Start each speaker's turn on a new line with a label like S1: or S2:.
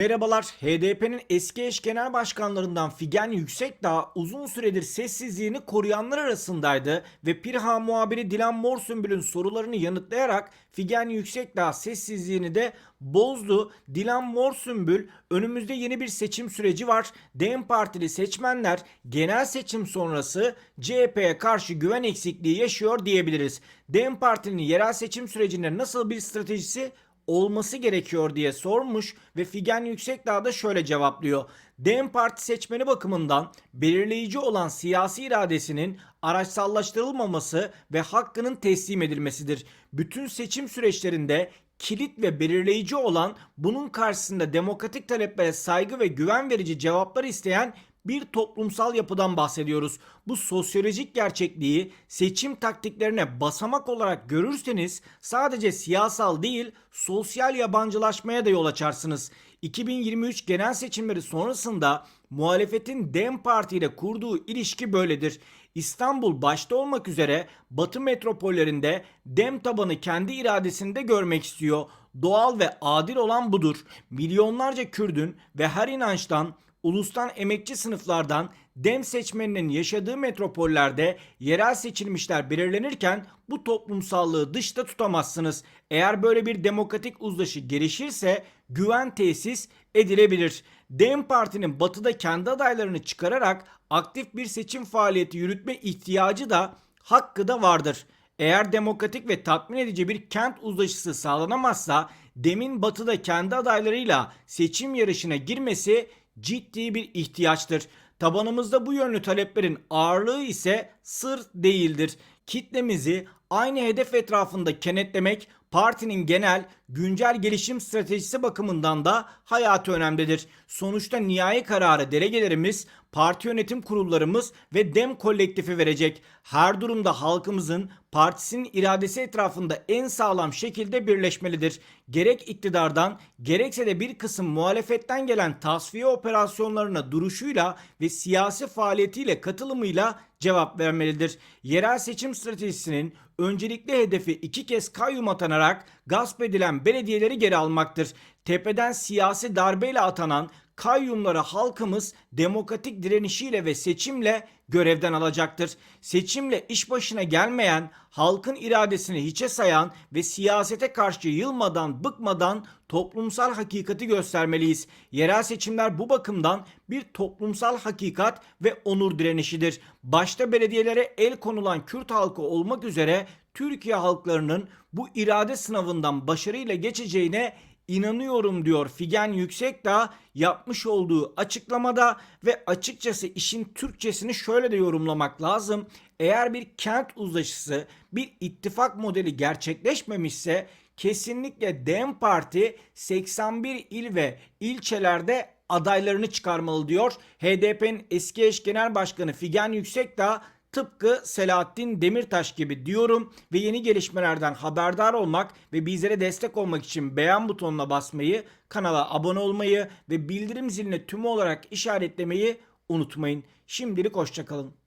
S1: Merhabalar, HDP'nin eski eş genel başkanlarından Figen Yüksekdağ uzun süredir sessizliğini koruyanlar arasındaydı ve Pirha muhabiri Dilan Morsümbül'ün sorularını yanıtlayarak Figen Yüksekdağ sessizliğini de bozdu. Dilan Morsümbül önümüzde yeni bir seçim süreci var. DEM Partili seçmenler genel seçim sonrası CHP'ye karşı güven eksikliği yaşıyor diyebiliriz. DEM Parti'nin yerel seçim sürecinde nasıl bir stratejisi olması gerekiyor diye sormuş ve Figen Yüksekdağ da şöyle cevaplıyor. DEM Parti seçmeni bakımından belirleyici olan siyasi iradesinin araçsallaştırılmaması ve hakkının teslim edilmesidir. Bütün seçim süreçlerinde kilit ve belirleyici olan bunun karşısında demokratik taleplere saygı ve güven verici cevaplar isteyen bir toplumsal yapıdan bahsediyoruz. Bu sosyolojik gerçekliği seçim taktiklerine basamak olarak görürseniz sadece siyasal değil sosyal yabancılaşmaya da yol açarsınız. 2023 genel seçimleri sonrasında muhalefetin DEM Parti ile kurduğu ilişki böyledir. İstanbul başta olmak üzere Batı metropollerinde DEM tabanı kendi iradesinde görmek istiyor. Doğal ve adil olan budur. Milyonlarca Kürdün ve her inançtan ulustan emekçi sınıflardan dem seçmeninin yaşadığı metropollerde yerel seçilmişler belirlenirken bu toplumsallığı dışta tutamazsınız. Eğer böyle bir demokratik uzlaşı gelişirse güven tesis edilebilir. Dem Parti'nin batıda kendi adaylarını çıkararak aktif bir seçim faaliyeti yürütme ihtiyacı da hakkı da vardır. Eğer demokratik ve tatmin edici bir kent uzlaşısı sağlanamazsa Dem'in batıda kendi adaylarıyla seçim yarışına girmesi ciddi bir ihtiyaçtır. Tabanımızda bu yönlü taleplerin ağırlığı ise sır değildir. Kitlemizi aynı hedef etrafında kenetlemek partinin genel güncel gelişim stratejisi bakımından da hayatı önemlidir. Sonuçta nihai kararı delegelerimiz, parti yönetim kurullarımız ve dem kolektifi verecek. Her durumda halkımızın partisinin iradesi etrafında en sağlam şekilde birleşmelidir. Gerek iktidardan gerekse de bir kısım muhalefetten gelen tasfiye operasyonlarına duruşuyla ve siyasi faaliyetiyle katılımıyla cevap vermelidir. Yerel seçim stratejisinin öncelikli hedefi iki kez kayyum atanarak gasp edilen belediyeleri geri almaktır. Tepeden siyasi darbeyle atanan kayyumları halkımız demokratik direnişiyle ve seçimle görevden alacaktır. Seçimle iş başına gelmeyen, halkın iradesini hiçe sayan ve siyasete karşı yılmadan, bıkmadan toplumsal hakikati göstermeliyiz. Yerel seçimler bu bakımdan bir toplumsal hakikat ve onur direnişidir. Başta belediyelere el konulan Kürt halkı olmak üzere Türkiye halklarının bu irade sınavından başarıyla geçeceğine inanıyorum diyor Figen Yüksekdağ yapmış olduğu açıklamada ve açıkçası işin Türkçesini şöyle de yorumlamak lazım. Eğer bir kent uzlaşısı, bir ittifak modeli gerçekleşmemişse kesinlikle DEM Parti 81 il ve ilçelerde adaylarını çıkarmalı diyor. HDP'nin eski eş genel başkanı Figen Yüksekdağ Tıpkı Selahattin Demirtaş gibi diyorum ve yeni gelişmelerden haberdar olmak ve bizlere destek olmak için beğen butonuna basmayı, kanala abone olmayı ve bildirim zilini tümü olarak işaretlemeyi unutmayın. Şimdilik hoşçakalın.